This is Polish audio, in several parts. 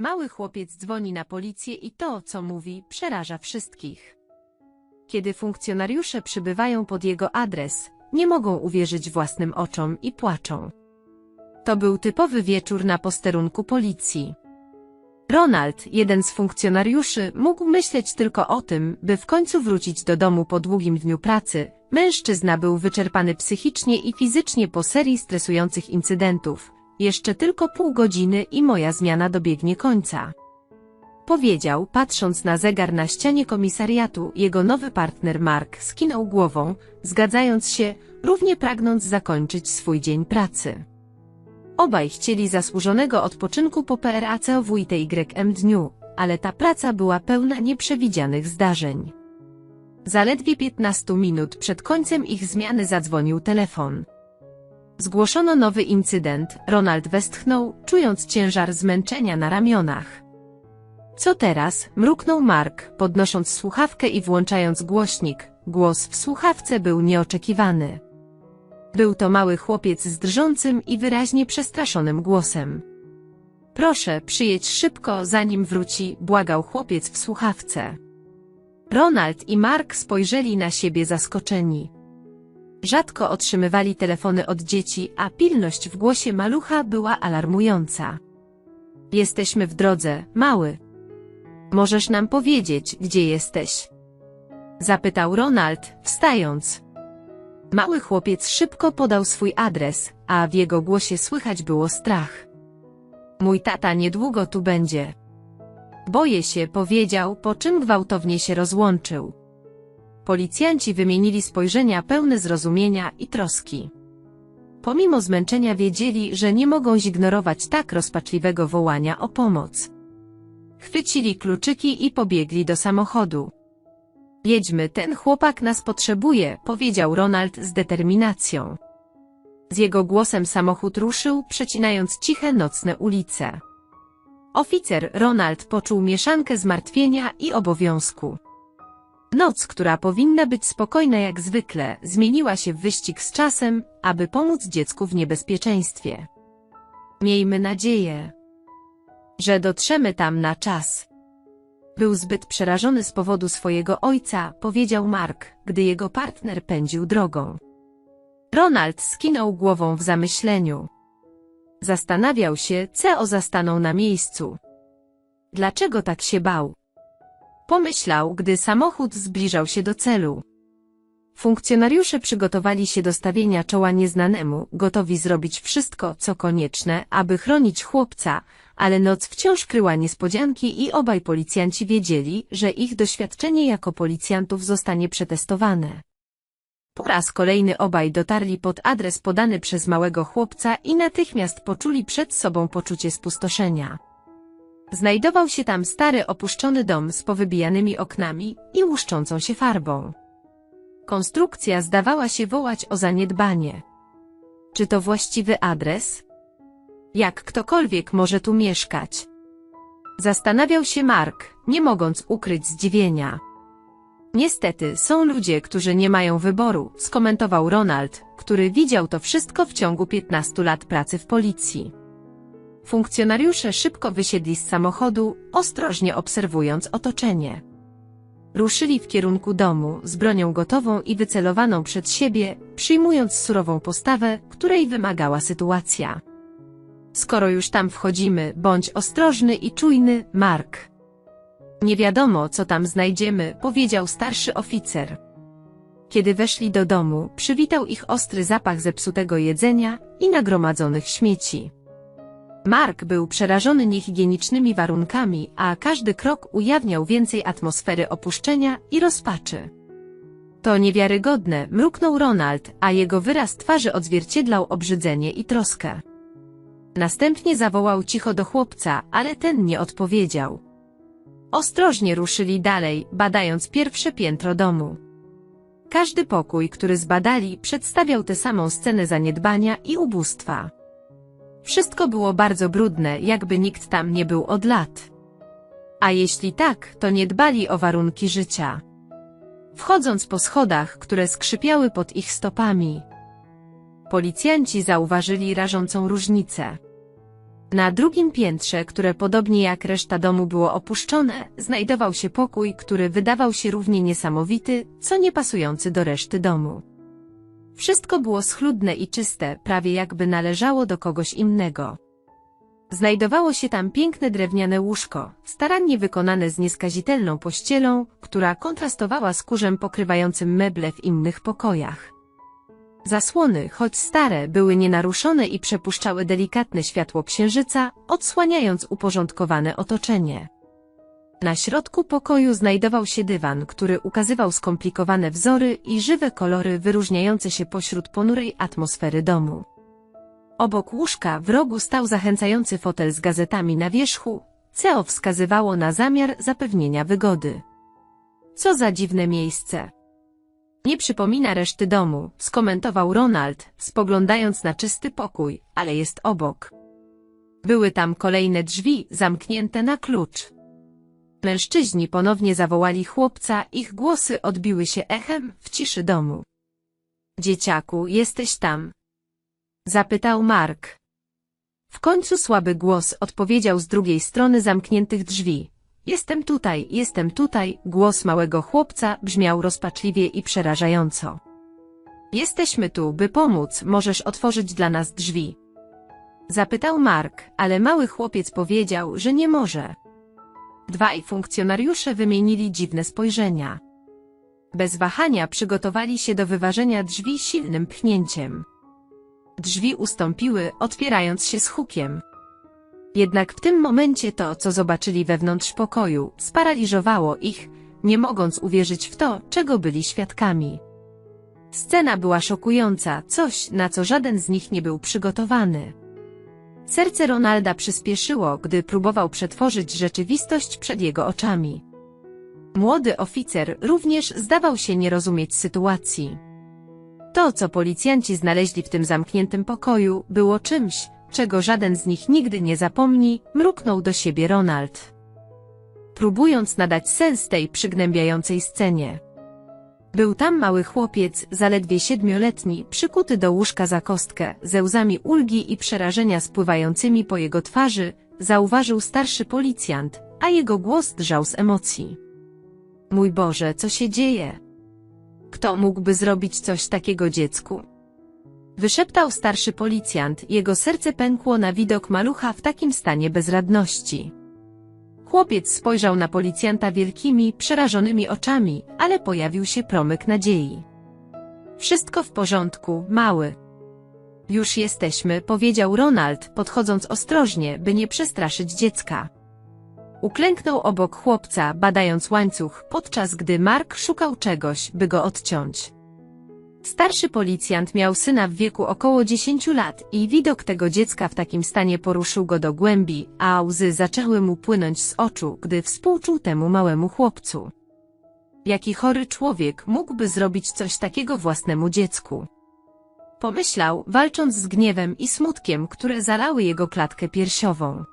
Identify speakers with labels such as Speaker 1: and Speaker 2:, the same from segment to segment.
Speaker 1: Mały chłopiec dzwoni na policję i to, co mówi, przeraża wszystkich. Kiedy funkcjonariusze przybywają pod jego adres, nie mogą uwierzyć własnym oczom i płaczą. To był typowy wieczór na posterunku policji. Ronald, jeden z funkcjonariuszy, mógł myśleć tylko o tym, by w końcu wrócić do domu po długim dniu pracy. Mężczyzna był wyczerpany psychicznie i fizycznie po serii stresujących incydentów. Jeszcze tylko pół godziny i moja zmiana dobiegnie końca. Powiedział, patrząc na zegar na ścianie komisariatu, jego nowy partner Mark skinął głową, zgadzając się, równie pragnąc zakończyć swój dzień pracy. Obaj chcieli zasłużonego odpoczynku po PRACOW i TYM dniu, ale ta praca była pełna nieprzewidzianych zdarzeń. Zaledwie 15 minut przed końcem ich zmiany zadzwonił telefon. Zgłoszono nowy incydent, Ronald westchnął, czując ciężar zmęczenia na ramionach. Co teraz? mruknął Mark, podnosząc słuchawkę i włączając głośnik. Głos w słuchawce był nieoczekiwany. Był to mały chłopiec z drżącym i wyraźnie przestraszonym głosem. Proszę, przyjedź szybko, zanim wróci, błagał chłopiec w słuchawce. Ronald i Mark spojrzeli na siebie zaskoczeni. Rzadko otrzymywali telefony od dzieci, a pilność w głosie malucha była alarmująca. Jesteśmy w drodze, mały. Możesz nam powiedzieć, gdzie jesteś? Zapytał Ronald, wstając. Mały chłopiec szybko podał swój adres, a w jego głosie słychać było strach. Mój tata niedługo tu będzie. Boję się, powiedział, po czym gwałtownie się rozłączył. Policjanci wymienili spojrzenia pełne zrozumienia i troski. Pomimo zmęczenia wiedzieli, że nie mogą zignorować tak rozpaczliwego wołania o pomoc. Chwycili kluczyki i pobiegli do samochodu. Jedźmy, ten chłopak nas potrzebuje, powiedział Ronald z determinacją. Z jego głosem samochód ruszył, przecinając ciche nocne ulice. Oficer Ronald poczuł mieszankę zmartwienia i obowiązku. Noc, która powinna być spokojna jak zwykle, zmieniła się w wyścig z czasem, aby pomóc dziecku w niebezpieczeństwie. Miejmy nadzieję, że dotrzemy tam na czas. Był zbyt przerażony z powodu swojego ojca, powiedział Mark, gdy jego partner pędził drogą. Ronald skinął głową w zamyśleniu. Zastanawiał się, co zastanął na miejscu. Dlaczego tak się bał? Pomyślał, gdy samochód zbliżał się do celu. Funkcjonariusze przygotowali się do stawienia czoła nieznanemu, gotowi zrobić wszystko, co konieczne, aby chronić chłopca, ale noc wciąż kryła niespodzianki i obaj policjanci wiedzieli, że ich doświadczenie jako policjantów zostanie przetestowane. Po raz kolejny obaj dotarli pod adres podany przez małego chłopca i natychmiast poczuli przed sobą poczucie spustoszenia. Znajdował się tam stary opuszczony dom z powybijanymi oknami i łuszczącą się farbą. Konstrukcja zdawała się wołać o zaniedbanie. Czy to właściwy adres? Jak ktokolwiek może tu mieszkać? Zastanawiał się Mark, nie mogąc ukryć zdziwienia. Niestety, są ludzie, którzy nie mają wyboru, skomentował Ronald, który widział to wszystko w ciągu 15 lat pracy w policji. Funkcjonariusze szybko wysiedli z samochodu, ostrożnie obserwując otoczenie. Ruszyli w kierunku domu, z bronią gotową i wycelowaną przed siebie, przyjmując surową postawę, której wymagała sytuacja. Skoro już tam wchodzimy, bądź ostrożny i czujny, Mark. Nie wiadomo, co tam znajdziemy, powiedział starszy oficer. Kiedy weszli do domu, przywitał ich ostry zapach zepsutego jedzenia i nagromadzonych śmieci. Mark był przerażony niehigienicznymi warunkami, a każdy krok ujawniał więcej atmosfery opuszczenia i rozpaczy. To niewiarygodne, mruknął Ronald, a jego wyraz twarzy odzwierciedlał obrzydzenie i troskę. Następnie zawołał cicho do chłopca, ale ten nie odpowiedział. Ostrożnie ruszyli dalej, badając pierwsze piętro domu. Każdy pokój, który zbadali, przedstawiał tę samą scenę zaniedbania i ubóstwa. Wszystko było bardzo brudne, jakby nikt tam nie był od lat. A jeśli tak, to nie dbali o warunki życia. Wchodząc po schodach, które skrzypiały pod ich stopami, policjanci zauważyli rażącą różnicę. Na drugim piętrze, które podobnie jak reszta domu było opuszczone, znajdował się pokój, który wydawał się równie niesamowity, co niepasujący do reszty domu. Wszystko było schludne i czyste, prawie jakby należało do kogoś innego. Znajdowało się tam piękne drewniane łóżko, starannie wykonane z nieskazitelną pościelą, która kontrastowała z kurzem pokrywającym meble w innych pokojach. Zasłony, choć stare, były nienaruszone i przepuszczały delikatne światło księżyca, odsłaniając uporządkowane otoczenie. Na środku pokoju znajdował się dywan, który ukazywał skomplikowane wzory i żywe kolory wyróżniające się pośród ponurej atmosfery domu. Obok łóżka w rogu stał zachęcający fotel z gazetami na wierzchu, co wskazywało na zamiar zapewnienia wygody. Co za dziwne miejsce. Nie przypomina reszty domu, skomentował Ronald, spoglądając na czysty pokój, ale jest obok. Były tam kolejne drzwi, zamknięte na klucz. Mężczyźni ponownie zawołali chłopca, ich głosy odbiły się echem w ciszy domu. Dzieciaku, jesteś tam. Zapytał Mark. W końcu słaby głos odpowiedział z drugiej strony zamkniętych drzwi. Jestem tutaj, jestem tutaj, głos małego chłopca brzmiał rozpaczliwie i przerażająco. Jesteśmy tu, by pomóc, możesz otworzyć dla nas drzwi. Zapytał Mark, ale mały chłopiec powiedział, że nie może. Dwaj funkcjonariusze wymienili dziwne spojrzenia. Bez wahania przygotowali się do wyważenia drzwi silnym pchnięciem. Drzwi ustąpiły, otwierając się z hukiem. Jednak w tym momencie to, co zobaczyli wewnątrz pokoju, sparaliżowało ich, nie mogąc uwierzyć w to, czego byli świadkami. Scena była szokująca, coś, na co żaden z nich nie był przygotowany. Serce Ronalda przyspieszyło, gdy próbował przetworzyć rzeczywistość przed jego oczami. Młody oficer również zdawał się nie rozumieć sytuacji. To, co policjanci znaleźli w tym zamkniętym pokoju, było czymś, czego żaden z nich nigdy nie zapomni, mruknął do siebie Ronald. Próbując nadać sens tej przygnębiającej scenie. Był tam mały chłopiec, zaledwie siedmioletni, przykuty do łóżka za kostkę, ze łzami ulgi i przerażenia spływającymi po jego twarzy, zauważył starszy policjant, a jego głos drżał z emocji. Mój Boże, co się dzieje? Kto mógłby zrobić coś takiego dziecku? Wyszeptał starszy policjant, jego serce pękło na widok malucha w takim stanie bezradności. Chłopiec spojrzał na policjanta wielkimi, przerażonymi oczami, ale pojawił się promyk nadziei. Wszystko w porządku, mały. Już jesteśmy, powiedział Ronald, podchodząc ostrożnie, by nie przestraszyć dziecka. Uklęknął obok chłopca, badając łańcuch, podczas gdy Mark szukał czegoś, by go odciąć. Starszy policjant miał syna w wieku około 10 lat i widok tego dziecka w takim stanie poruszył go do głębi, a łzy zaczęły mu płynąć z oczu, gdy współczuł temu małemu chłopcu. Jaki chory człowiek mógłby zrobić coś takiego własnemu dziecku? Pomyślał, walcząc z gniewem i smutkiem, które zalały jego klatkę piersiową.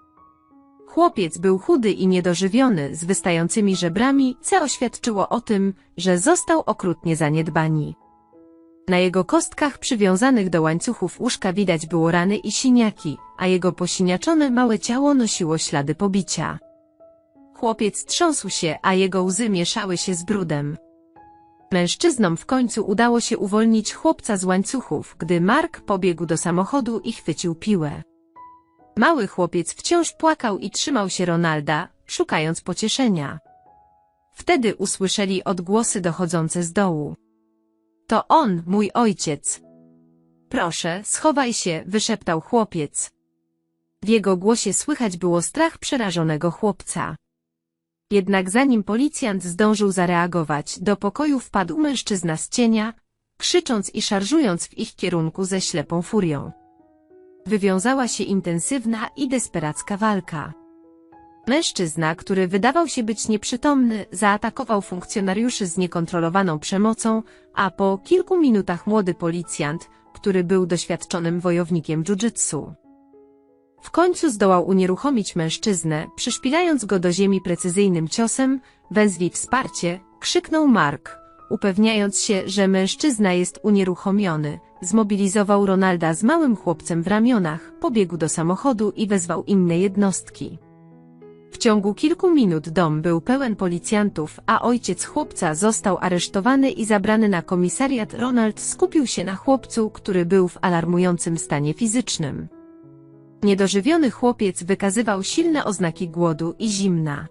Speaker 1: Chłopiec był chudy i niedożywiony, z wystającymi żebrami, co oświadczyło o tym, że został okrutnie zaniedbani. Na jego kostkach przywiązanych do łańcuchów łóżka widać było rany i siniaki, a jego posiniaczone małe ciało nosiło ślady pobicia. Chłopiec trząsł się, a jego łzy mieszały się z brudem. Mężczyznom w końcu udało się uwolnić chłopca z łańcuchów, gdy Mark pobiegł do samochodu i chwycił piłę. Mały chłopiec wciąż płakał i trzymał się Ronalda, szukając pocieszenia. Wtedy usłyszeli odgłosy dochodzące z dołu. To on, mój ojciec. Proszę, schowaj się, wyszeptał chłopiec. W jego głosie słychać było strach przerażonego chłopca. Jednak zanim policjant zdążył zareagować, do pokoju wpadł mężczyzna z cienia, krzycząc i szarżując w ich kierunku ze ślepą furią. Wywiązała się intensywna i desperacka walka. Mężczyzna, który wydawał się być nieprzytomny, zaatakował funkcjonariuszy z niekontrolowaną przemocą, a po kilku minutach młody policjant, który był doświadczonym wojownikiem jiu-jitsu. W końcu zdołał unieruchomić mężczyznę, przyszpilając go do ziemi precyzyjnym ciosem, wezwij wsparcie, krzyknął Mark, upewniając się, że mężczyzna jest unieruchomiony, zmobilizował Ronalda z małym chłopcem w ramionach, pobiegł do samochodu i wezwał inne jednostki. W ciągu kilku minut dom był pełen policjantów, a ojciec chłopca został aresztowany i zabrany na komisariat. Ronald skupił się na chłopcu, który był w alarmującym stanie fizycznym. Niedożywiony chłopiec wykazywał silne oznaki głodu i zimna.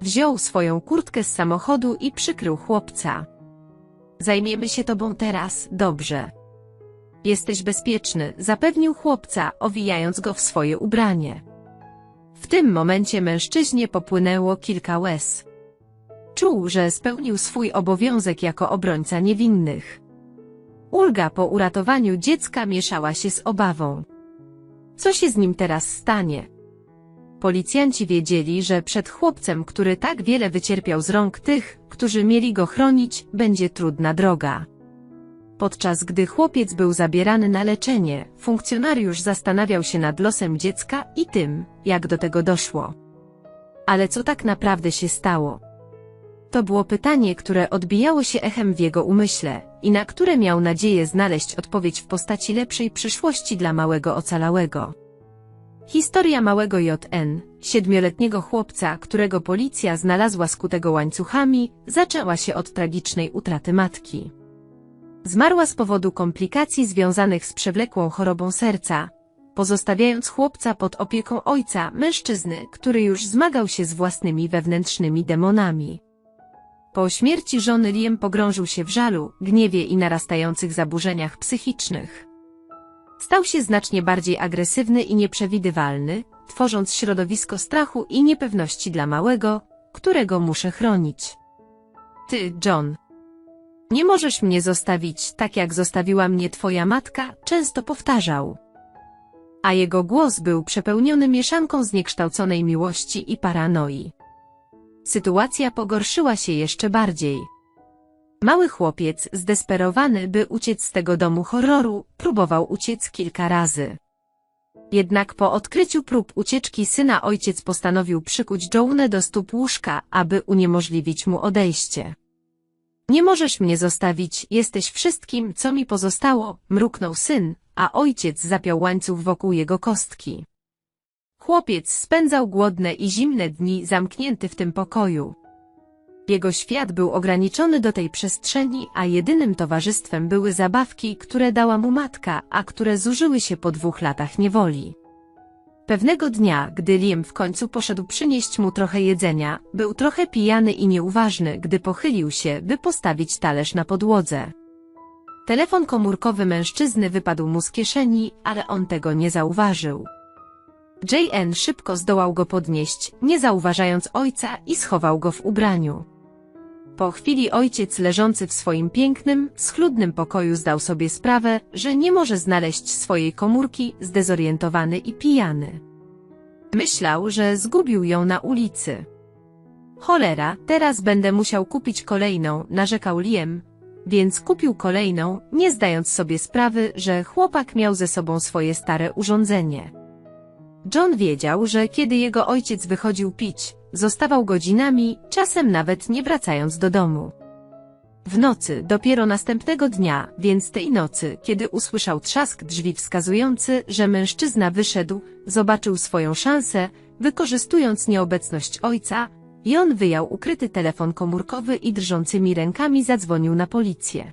Speaker 1: Wziął swoją kurtkę z samochodu i przykrył chłopca. Zajmiemy się tobą teraz, dobrze. Jesteś bezpieczny, zapewnił chłopca, owijając go w swoje ubranie. W tym momencie mężczyźnie popłynęło kilka łez. Czuł, że spełnił swój obowiązek jako obrońca niewinnych. Ulga po uratowaniu dziecka mieszała się z obawą. Co się z nim teraz stanie? Policjanci wiedzieli, że przed chłopcem, który tak wiele wycierpiał z rąk tych, którzy mieli go chronić, będzie trudna droga. Podczas gdy chłopiec był zabierany na leczenie, funkcjonariusz zastanawiał się nad losem dziecka i tym, jak do tego doszło. Ale co tak naprawdę się stało? To było pytanie, które odbijało się echem w jego umyśle i na które miał nadzieję znaleźć odpowiedź w postaci lepszej przyszłości dla małego ocalałego. Historia małego JN, siedmioletniego chłopca, którego policja znalazła skutego łańcuchami, zaczęła się od tragicznej utraty matki. Zmarła z powodu komplikacji związanych z przewlekłą chorobą serca, pozostawiając chłopca pod opieką ojca, mężczyzny, który już zmagał się z własnymi wewnętrznymi demonami. Po śmierci żony Liam pogrążył się w żalu, gniewie i narastających zaburzeniach psychicznych. Stał się znacznie bardziej agresywny i nieprzewidywalny, tworząc środowisko strachu i niepewności dla małego, którego muszę chronić. Ty, John. Nie możesz mnie zostawić tak jak zostawiła mnie twoja matka, często powtarzał. A jego głos był przepełniony mieszanką zniekształconej miłości i paranoi. Sytuacja pogorszyła się jeszcze bardziej. Mały chłopiec, zdesperowany, by uciec z tego domu horroru, próbował uciec kilka razy. Jednak po odkryciu prób ucieczki syna ojciec postanowił przykuć Joanę do stóp łóżka, aby uniemożliwić mu odejście. Nie możesz mnie zostawić, jesteś wszystkim, co mi pozostało, mruknął syn, a ojciec zapiął łańcuch wokół jego kostki. Chłopiec spędzał głodne i zimne dni zamknięty w tym pokoju. Jego świat był ograniczony do tej przestrzeni, a jedynym towarzystwem były zabawki, które dała mu matka, a które zużyły się po dwóch latach niewoli. Pewnego dnia, gdy Liam w końcu poszedł przynieść mu trochę jedzenia, był trochę pijany i nieuważny, gdy pochylił się, by postawić talerz na podłodze. Telefon komórkowy mężczyzny wypadł mu z kieszeni, ale on tego nie zauważył. JN szybko zdołał go podnieść, nie zauważając ojca i schował go w ubraniu. Po chwili ojciec leżący w swoim pięknym, schludnym pokoju zdał sobie sprawę, że nie może znaleźć swojej komórki, zdezorientowany i pijany. Myślał, że zgubił ją na ulicy. Cholera, teraz będę musiał kupić kolejną, narzekał Liam, więc kupił kolejną, nie zdając sobie sprawy, że chłopak miał ze sobą swoje stare urządzenie. John wiedział, że kiedy jego ojciec wychodził pić, Zostawał godzinami, czasem nawet nie wracając do domu. W nocy, dopiero następnego dnia, więc tej nocy, kiedy usłyszał trzask drzwi wskazujący, że mężczyzna wyszedł, zobaczył swoją szansę, wykorzystując nieobecność ojca, i on wyjął ukryty telefon komórkowy i drżącymi rękami zadzwonił na policję.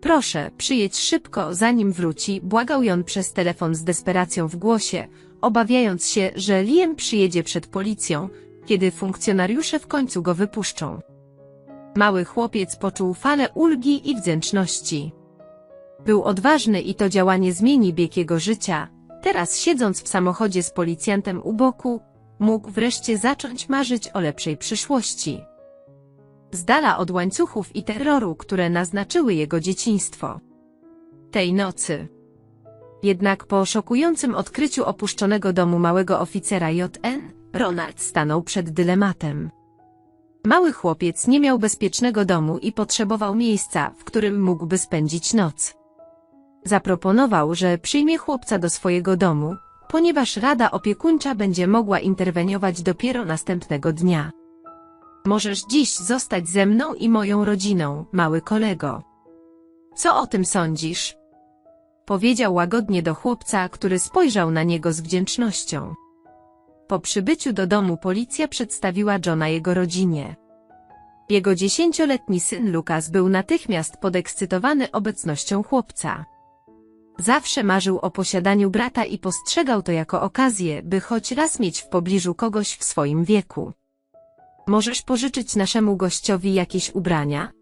Speaker 1: Proszę, przyjedź szybko, zanim wróci, błagał Jon przez telefon z desperacją w głosie, obawiając się, że Liam przyjedzie przed policją, kiedy funkcjonariusze w końcu go wypuszczą. Mały chłopiec poczuł falę ulgi i wdzięczności. Był odważny i to działanie zmieni bieg jego życia. Teraz siedząc w samochodzie z policjantem u boku, mógł wreszcie zacząć marzyć o lepszej przyszłości. Z dala od łańcuchów i terroru, które naznaczyły jego dzieciństwo. Tej nocy. Jednak po szokującym odkryciu opuszczonego domu małego oficera JN, Ronald stanął przed dylematem. Mały chłopiec nie miał bezpiecznego domu i potrzebował miejsca, w którym mógłby spędzić noc. Zaproponował, że przyjmie chłopca do swojego domu, ponieważ rada opiekuńcza będzie mogła interweniować dopiero następnego dnia. Możesz dziś zostać ze mną i moją rodziną, mały kolego. Co o tym sądzisz? Powiedział łagodnie do chłopca, który spojrzał na niego z wdzięcznością. Po przybyciu do domu policja przedstawiła Johna jego rodzinie. Jego dziesięcioletni syn Lukas był natychmiast podekscytowany obecnością chłopca. Zawsze marzył o posiadaniu brata i postrzegał to jako okazję, by choć raz mieć w pobliżu kogoś w swoim wieku. Możesz pożyczyć naszemu gościowi jakieś ubrania?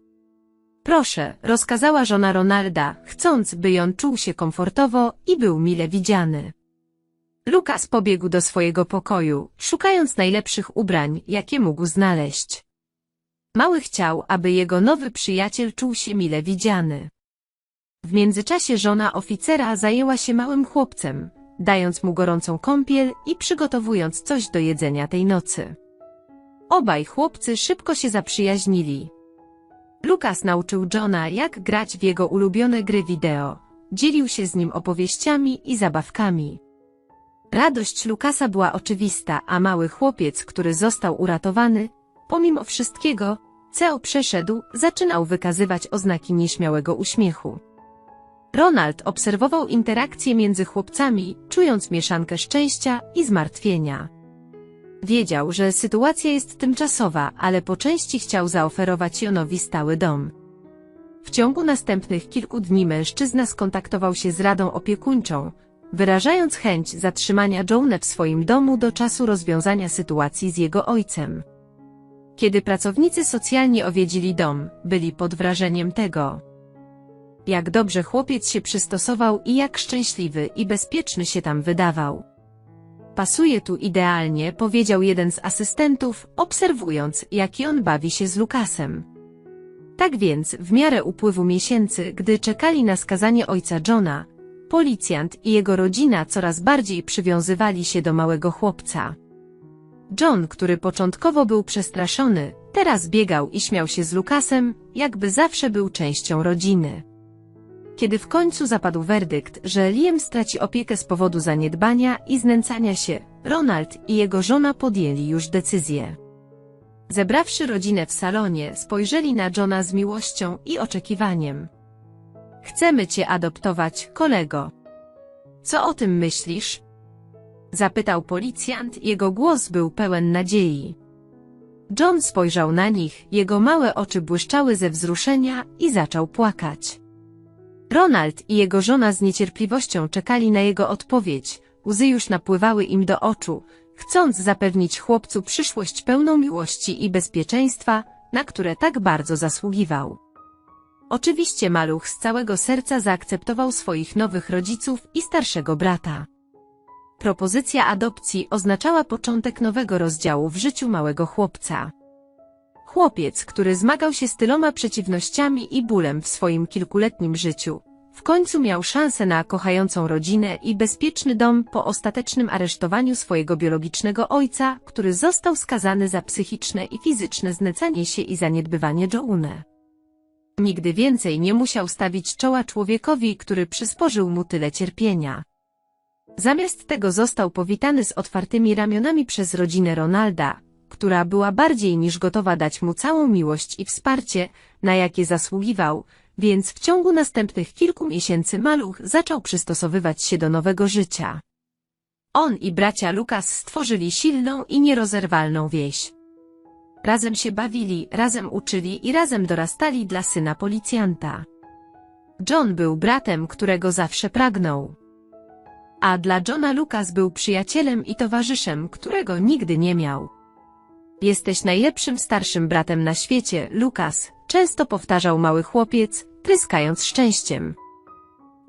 Speaker 1: Proszę, rozkazała żona Ronalda, chcąc, by on czuł się komfortowo i był mile widziany. Lukas pobiegł do swojego pokoju, szukając najlepszych ubrań, jakie mógł znaleźć. Mały chciał, aby jego nowy przyjaciel czuł się mile widziany. W międzyczasie żona oficera zajęła się małym chłopcem, dając mu gorącą kąpiel i przygotowując coś do jedzenia tej nocy. Obaj chłopcy szybko się zaprzyjaźnili. Lukas nauczył Johna, jak grać w jego ulubione gry wideo. Dzielił się z nim opowieściami i zabawkami. Radość Lukasa była oczywista, a mały chłopiec, który został uratowany, pomimo wszystkiego, co przeszedł, zaczynał wykazywać oznaki nieśmiałego uśmiechu. Ronald obserwował interakcje między chłopcami, czując mieszankę szczęścia i zmartwienia. Wiedział, że sytuacja jest tymczasowa, ale po części chciał zaoferować Jonowi stały dom. W ciągu następnych kilku dni mężczyzna skontaktował się z radą opiekuńczą, wyrażając chęć zatrzymania Joanne w swoim domu do czasu rozwiązania sytuacji z jego ojcem. Kiedy pracownicy socjalni owiedzili dom, byli pod wrażeniem tego, jak dobrze chłopiec się przystosował i jak szczęśliwy i bezpieczny się tam wydawał. Pasuje tu idealnie, powiedział jeden z asystentów, obserwując, jaki on bawi się z Lukasem. Tak więc, w miarę upływu miesięcy, gdy czekali na skazanie ojca Johna, policjant i jego rodzina coraz bardziej przywiązywali się do małego chłopca. John, który początkowo był przestraszony, teraz biegał i śmiał się z Lukasem, jakby zawsze był częścią rodziny. Kiedy w końcu zapadł werdykt, że Liam straci opiekę z powodu zaniedbania i znęcania się, Ronald i jego żona podjęli już decyzję. Zebrawszy rodzinę w salonie, spojrzeli na Johna z miłością i oczekiwaniem. Chcemy cię adoptować, kolego. Co o tym myślisz? Zapytał policjant, jego głos był pełen nadziei. John spojrzał na nich, jego małe oczy błyszczały ze wzruszenia i zaczął płakać. Ronald i jego żona z niecierpliwością czekali na jego odpowiedź, łzy już napływały im do oczu, chcąc zapewnić chłopcu przyszłość pełną miłości i bezpieczeństwa, na które tak bardzo zasługiwał. Oczywiście maluch z całego serca zaakceptował swoich nowych rodziców i starszego brata. Propozycja adopcji oznaczała początek nowego rozdziału w życiu małego chłopca. Chłopiec, który zmagał się z tyloma przeciwnościami i bólem w swoim kilkuletnim życiu, w końcu miał szansę na kochającą rodzinę i bezpieczny dom po ostatecznym aresztowaniu swojego biologicznego ojca, który został skazany za psychiczne i fizyczne znęcanie się i zaniedbywanie Joune. Nigdy więcej nie musiał stawić czoła człowiekowi, który przysporzył mu tyle cierpienia. Zamiast tego został powitany z otwartymi ramionami przez rodzinę Ronalda, która była bardziej niż gotowa dać mu całą miłość i wsparcie, na jakie zasługiwał, więc w ciągu następnych kilku miesięcy maluch zaczął przystosowywać się do nowego życia. On i bracia Lukas stworzyli silną i nierozerwalną wieś. Razem się bawili, razem uczyli i razem dorastali dla syna policjanta. John był bratem, którego zawsze pragnął. A dla Johna Lukas był przyjacielem i towarzyszem, którego nigdy nie miał. Jesteś najlepszym starszym bratem na świecie, Lukas, często powtarzał mały chłopiec, tryskając szczęściem.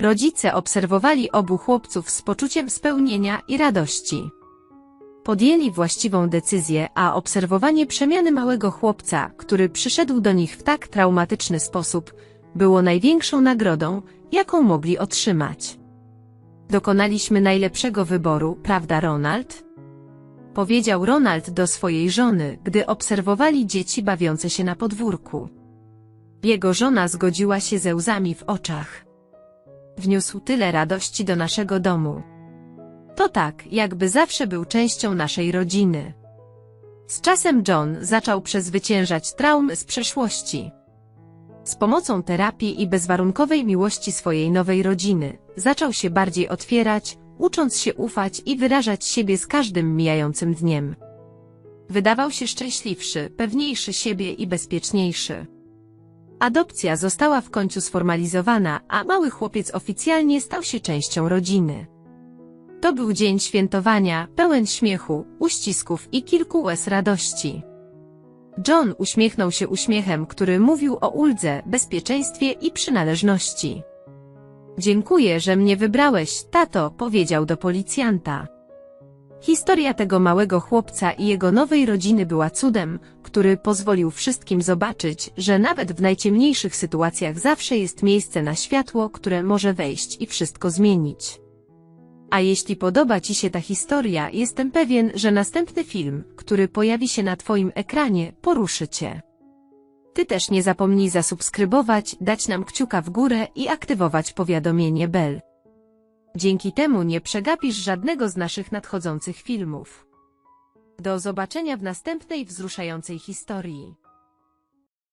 Speaker 1: Rodzice obserwowali obu chłopców z poczuciem spełnienia i radości. Podjęli właściwą decyzję, a obserwowanie przemiany małego chłopca, który przyszedł do nich w tak traumatyczny sposób, było największą nagrodą, jaką mogli otrzymać. Dokonaliśmy najlepszego wyboru, prawda Ronald? Powiedział Ronald do swojej żony, gdy obserwowali dzieci bawiące się na podwórku. Jego żona zgodziła się ze łzami w oczach. Wniósł tyle radości do naszego domu. To tak, jakby zawsze był częścią naszej rodziny. Z czasem John zaczął przezwyciężać traumy z przeszłości. Z pomocą terapii i bezwarunkowej miłości swojej nowej rodziny, zaczął się bardziej otwierać, ucząc się ufać i wyrażać siebie z każdym mijającym dniem. Wydawał się szczęśliwszy, pewniejszy siebie i bezpieczniejszy. Adopcja została w końcu sformalizowana, a mały chłopiec oficjalnie stał się częścią rodziny. To był dzień świętowania, pełen śmiechu, uścisków i kilku łez radości. John uśmiechnął się uśmiechem, który mówił o uldze, bezpieczeństwie i przynależności. Dziękuję, że mnie wybrałeś, tato, powiedział do policjanta. Historia tego małego chłopca i jego nowej rodziny była cudem, który pozwolił wszystkim zobaczyć, że nawet w najciemniejszych sytuacjach zawsze jest miejsce na światło, które może wejść i wszystko zmienić. A jeśli podoba Ci się ta historia, jestem pewien, że następny film, który pojawi się na Twoim ekranie, poruszy Cię. Ty też nie zapomnij zasubskrybować, dać nam kciuka w górę i aktywować powiadomienie bell. Dzięki temu nie przegapisz żadnego z naszych nadchodzących filmów. Do zobaczenia w następnej wzruszającej historii.